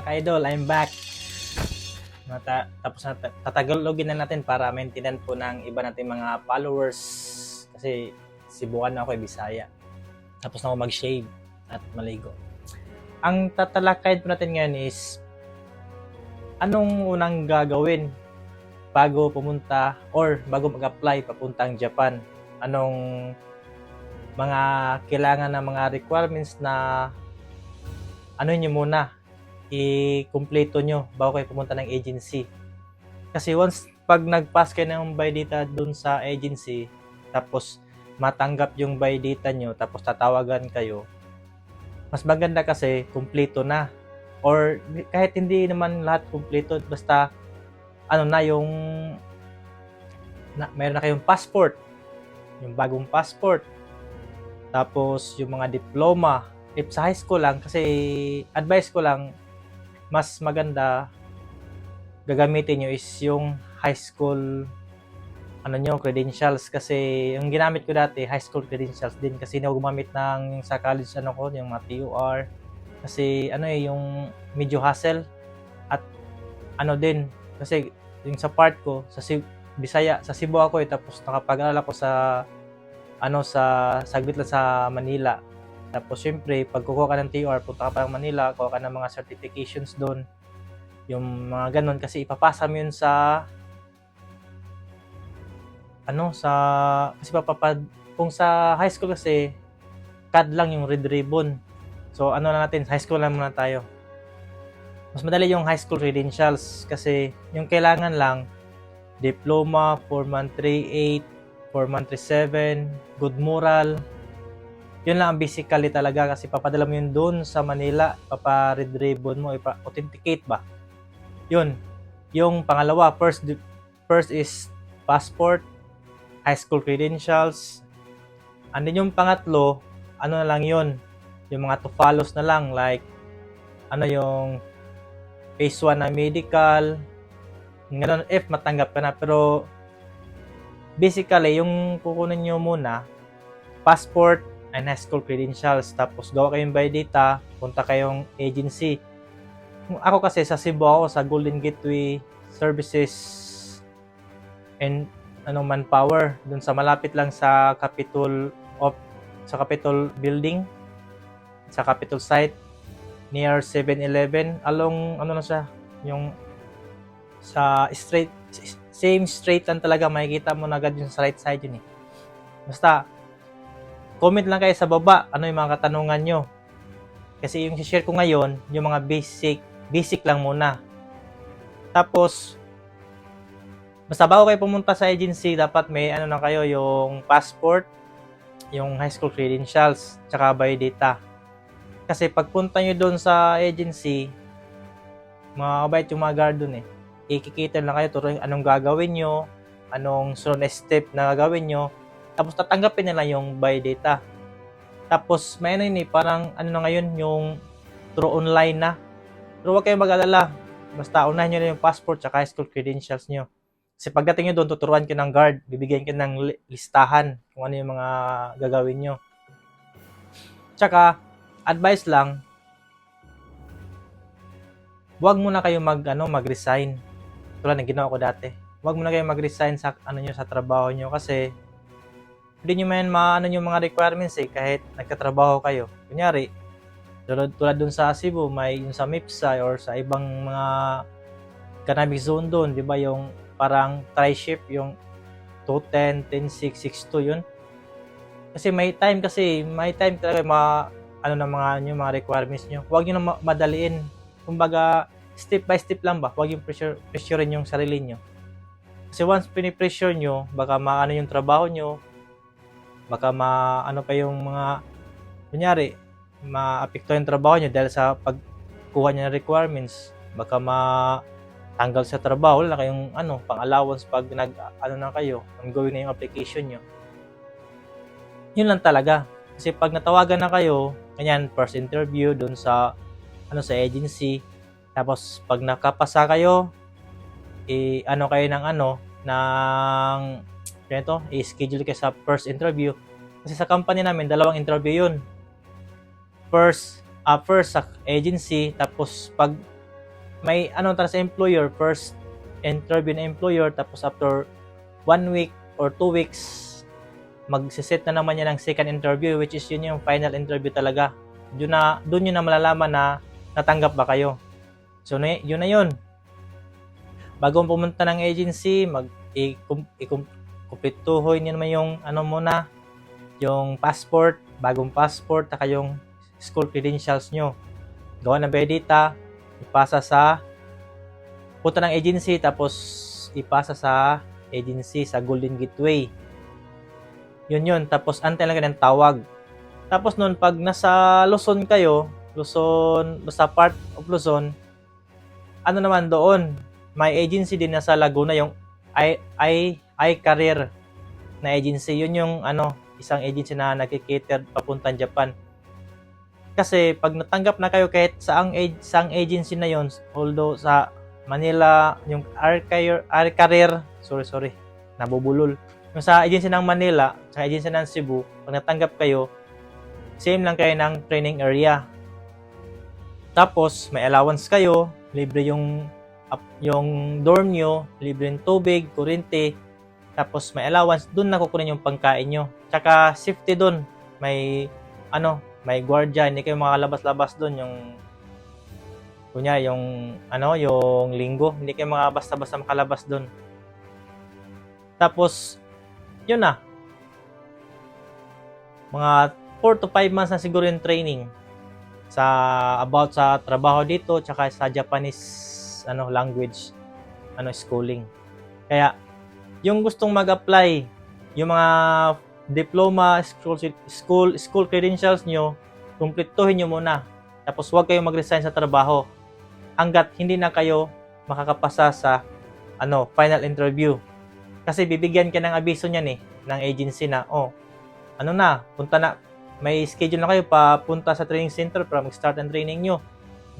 mga ka-idol, I'm back. Mata, tapos na, tatagalogin na natin para maintindihan po ng iba nating mga followers. Kasi Cebuano ako, eh, Bisaya. Tapos na ako mag-shave at maligo. Ang tatalakayin po natin ngayon is anong unang gagawin bago pumunta or bago mag-apply papuntang Japan? Anong mga kailangan ng mga requirements na ano nyo muna, i-kompleto nyo bago kayo pumunta ng agency. Kasi once pag nag-pass kayo ng buy data dun sa agency, tapos matanggap yung buy data nyo, tapos tatawagan kayo, mas maganda kasi kumpleto na. Or kahit hindi naman lahat kumpleto, basta ano na yung na, mayroon na kayong passport, yung bagong passport, tapos yung mga diploma, if sa high school lang, kasi advice ko lang, mas maganda gagamitin nyo is yung high school ano nyo, credentials. Kasi yung ginamit ko dati, high school credentials din. Kasi hindi ako gumamit ng sa college ano ko, yung mga TUR kasi ano eh, yung medyo hassle at ano din, kasi yung sa part ko, sa Cib- Bisaya, sa Cebu ako eh, tapos nakapag-alala ko sa ano sa saglit lang sa Manila tapos syempre, pag kukuha ka ng TR, punta ka pa ng Manila, kuha ka ng mga certifications doon. Yung mga ganun kasi ipapasa mo yun sa ano sa kasi papapad kung sa high school kasi CAD lang yung red ribbon. So ano na natin, high school lang muna tayo. Mas madali yung high school credentials kasi yung kailangan lang diploma, 4.38, 4.37, good moral, yun lang ang basically talaga kasi papadala mo yun doon sa Manila, papa red ribbon mo, ipa-authenticate ba? Yun. Yung pangalawa, first first is passport, high school credentials. And then yung pangatlo, ano na lang yun, yung mga to follows na lang like ano yung phase 1 na medical, ganun, if matanggap ka na. Pero basically, yung kukunin nyo muna, passport, and high school credentials. Tapos gawa kayong by data, punta kayong agency. Ako kasi sa Cebu ako sa Golden Gateway Services and anong manpower dun sa malapit lang sa Capitol of sa Capitol building sa Capitol site near 7-Eleven along ano na siya yung sa straight same straight lang talaga makikita mo na agad yung sa right side yun eh basta comment lang kayo sa baba ano yung mga katanungan nyo. Kasi yung share ko ngayon, yung mga basic, basic lang muna. Tapos, basta bago kayo pumunta sa agency, dapat may ano na kayo, yung passport, yung high school credentials, tsaka biodata. Kasi pagpunta nyo doon sa agency, mga kabait yung mga guard doon eh. Ikikita lang kayo, turuan anong gagawin nyo, anong sunod step na gagawin nyo, tapos tatanggapin nila yung buy data. Tapos may ano yun eh, parang ano na ngayon yung through online na. Pero huwag kayong mag-alala. Basta unahin nyo na yung passport at school credentials nyo. Kasi pagdating nyo doon, tuturuan ka ng guard. Bibigyan ka ng li- listahan kung ano yung mga gagawin nyo. Tsaka, advice lang, huwag muna kayo mag, ano, mag-resign. Tulad ng ginawa ko dati. Huwag muna kayo mag-resign sa, ano nyo, sa trabaho nyo kasi hindi nyo man maano yung mga requirements eh kahit nagkatrabaho kayo. Kunyari, tulad, tulad dun sa Cebu, may yung sa MIPSA or sa ibang mga cannabis zone doon, di ba yung parang tri-shift yung 210, 10, 6, 6, 2 yun. Kasi may time kasi, may time talaga ma, ano na mga, yung mga requirements nyo. Huwag nyo na ma- madaliin. Kumbaga, step by step lang ba? Huwag yung pressure, pressurein yung sarili nyo. Kasi once pinipressure nyo, baka maano yung trabaho nyo, baka ma ano pa yung mga kunyari maapekto yung trabaho niyo dahil sa pagkuha niya ng requirements. Baka ma tanggal sa trabaho wala na kayong ano pang allowance pag nag ano na kayo ongoing na yung application niyo. Yun lang talaga. Kasi pag natawagan na kayo ganyan first interview doon sa ano sa agency. Tapos pag nakapasa kayo i ano kayo ng ano ng ganito, i-schedule kayo sa first interview. Kasi sa company namin, dalawang interview yun. First, uh, first sa agency, tapos pag may ano tara sa employer, first interview ng employer, tapos after one week or two weeks, magsiset na naman yan ng second interview, which is yun yung final interview talaga. Yun na, doon yun na malalaman na natanggap ba kayo. So, yun na yun. Bago pumunta ng agency, mag i-kum- kumpletuhoy niyo naman yung ano muna, yung passport, bagong passport, taka yung school credentials nyo. Gawa ng Bedita, ipasa sa punta ng agency tapos ipasa sa agency sa Golden Gateway. Yun yun. Tapos antay lang ng tawag. Tapos noon pag nasa Luzon kayo, Luzon, basta part of Luzon, ano naman doon, may agency din nasa Laguna yung I, I, I Career na agency. Yun yung ano, isang agency na nagkikater papuntang Japan. Kasi pag natanggap na kayo kahit saang, saang agency na yon although sa Manila, yung R-Career, R-Career, sorry, sorry, nabubulol. Yung sa agency ng Manila, sa agency ng Cebu, pag natanggap kayo, same lang kayo ng training area. Tapos, may allowance kayo, libre yung yung dorm nyo, libre yung tubig, kuryente, tapos may allowance, dun nakukunin yung pangkain nyo. Tsaka safety dun, may ano, may guardia, hindi kayo makalabas-labas dun yung kunya yung ano, yung linggo, hindi kayo mga basta-basta makalabas dun. Tapos yun na. Mga 4 to 5 months na siguro yung training sa about sa trabaho dito tsaka sa Japanese ano language ano schooling. Kaya yung gustong mag-apply, yung mga diploma, school school school credentials nyo, kumpletuhin nyo muna. Tapos huwag kayong mag-resign sa trabaho hanggat hindi na kayo makakapasa sa ano final interview. Kasi bibigyan ka ng abiso niyan eh ng agency na oh ano na punta na may schedule na kayo papunta sa training center para mag-start ang training nyo.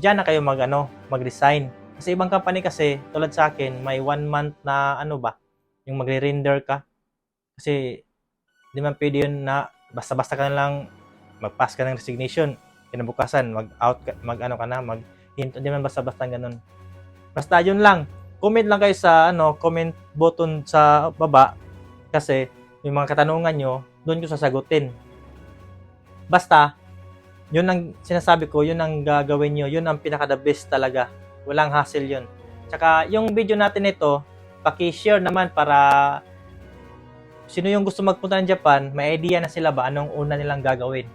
Diyan na kayo mag ano mag-resign. Kasi ibang company kasi tulad sa akin may one month na ano ba yung magre-render ka. Kasi di man pwede yun na basta-basta ka na lang mag-pass ka ng resignation kinabukasan mag-out ka, mag ano ka na mag hinto di man basta-basta ganun. Basta yun lang. Comment lang kayo sa ano comment button sa baba kasi yung mga katanungan nyo doon ko sasagutin. Basta yun ang sinasabi ko, yun ang gagawin nyo, yun ang pinaka the best talaga. Walang hassle yun. Tsaka yung video natin ito, paki-share naman para sino yung gusto magpunta ng Japan, may idea na sila ba anong una nilang gagawin.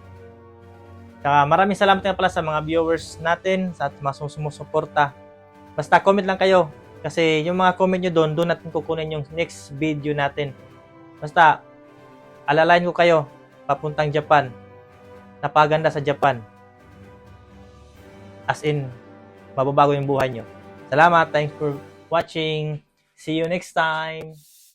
Tsaka maraming salamat nga pala sa mga viewers natin sa mga sumusuporta. Basta comment lang kayo kasi yung mga comment nyo doon, doon natin kukunin yung next video natin. Basta alalayan ko kayo papuntang Japan. Napaganda sa Japan. As in, mababago yung buhay nyo. Salamat. Thanks for watching. See you next time.